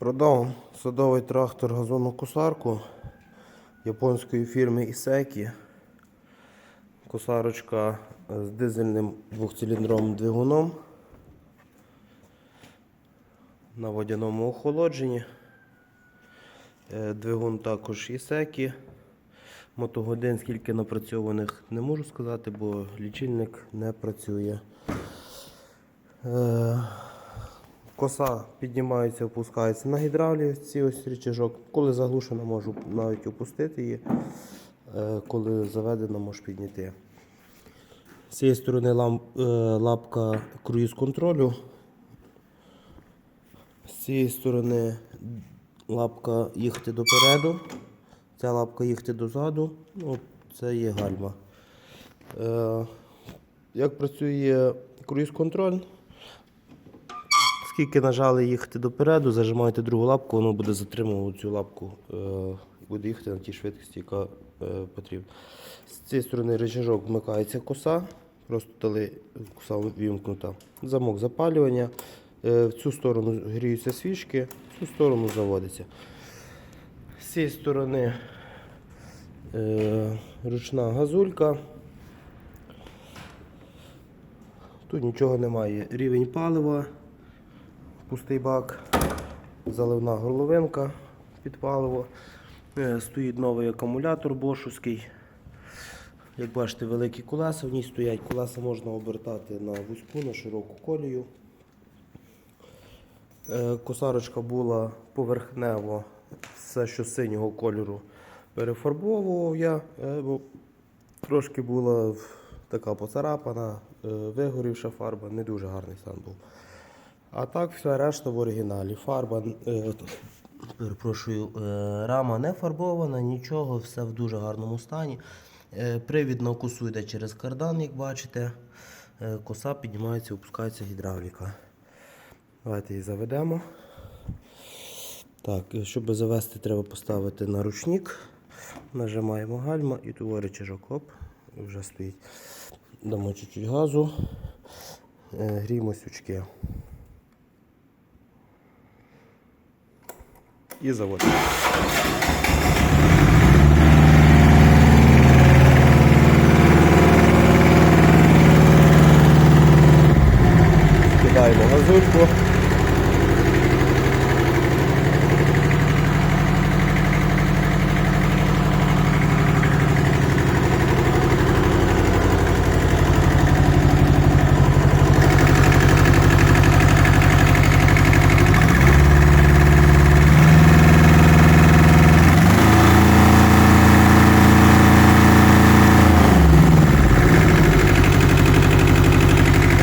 Продав садовий трактор газонну косарку японської фірми Ісекі. Косарочка з дизельним двохциліндровим двигуном на водяному охолодженні. Е, Двигун також Ісекі. Мотогодин скільки напрацьованих не можу сказати, бо лічильник не працює. Коса піднімається, опускається на гідравліці, ось рычажок. Коли заглушена, можу навіть опустити її. Е, Коли заведена, можу підняти. З цієї сторони е, лапка круїз контролю. З цієї сторони лапка їхати допереду. Ця лапка їхати дозаду. Ну, це є гальма. Е, Як працює круїз контроль? Скільки нажали їхати допереду, зажимаєте другу лапку, воно буде затримувати цю лапку е, і буде їхати на тій швидкості, яка е, потрібна. З цієї сторони рычажок вмикається коса, просто дали коса вімкнута. Замок запалювання. Е, в цю сторону гріються свічки, в цю сторону заводиться. З цієї сторони е, ручна газулька. Тут нічого немає. Рівень палива пустий бак, заливна горловинка під паливо. Е, Стоїть новий акумулятор бошуський. Як бачите, великі колеса в ній стоять. Колеса можна обертати на вузьку, на широку колію. Е, Косарочка була поверхнево, все, що синього кольору, перефарбовував я, е, бо трошки була така поцарапана, вигорівша фарба, не дуже гарний стан був. А так все решта в оригіналі. Фарба, е, перепрошую, е, рама не фарбована, нічого, все в дуже гарному стані. Е, привід на косу йде через кардан, як бачите. Е, коса піднімається, опускається гідравліка. Давайте її заведемо. Так, щоб завести, треба поставити на ручник. Нажимаємо гальма і тут рычажок, оп, вже стоїть. Дамо чуть-чуть газу. Гріємо сючки. І заводимо. Кидаємо газульку.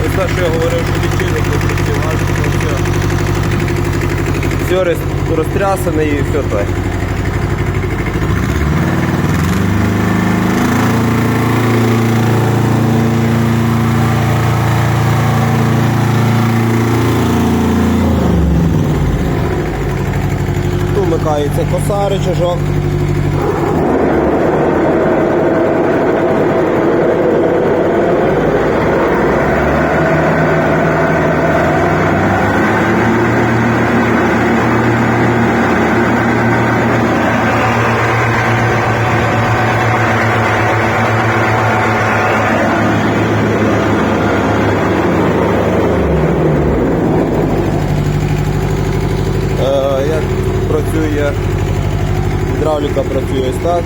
Ось те, що я говорив, що лічильник не працює, газ, то все. Все роз- розтрясане і все. Тут вмикається коса, рычажок. Е, Як працює гідравліка працює ось так.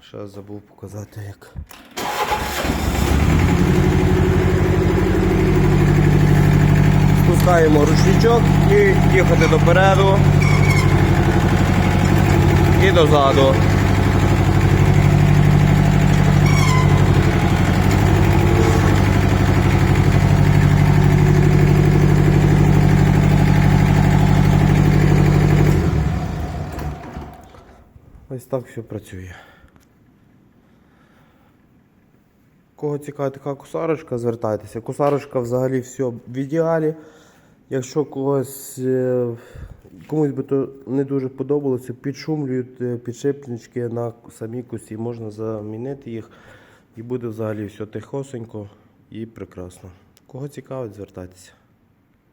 Ще забув показати як. Спускаємо ручничок і їхати допереду і дозаду. Ось так все працює. Кого цікавить така кусарочка, звертайтеся. Кусарочка взагалі все в ідеалі. Якщо когось е, комусь би то не дуже подобалося, підшумлюють підшипнички на самій косі, можна замінити їх і буде взагалі все тихосенько і прекрасно. Кого цікавить, звертайтеся.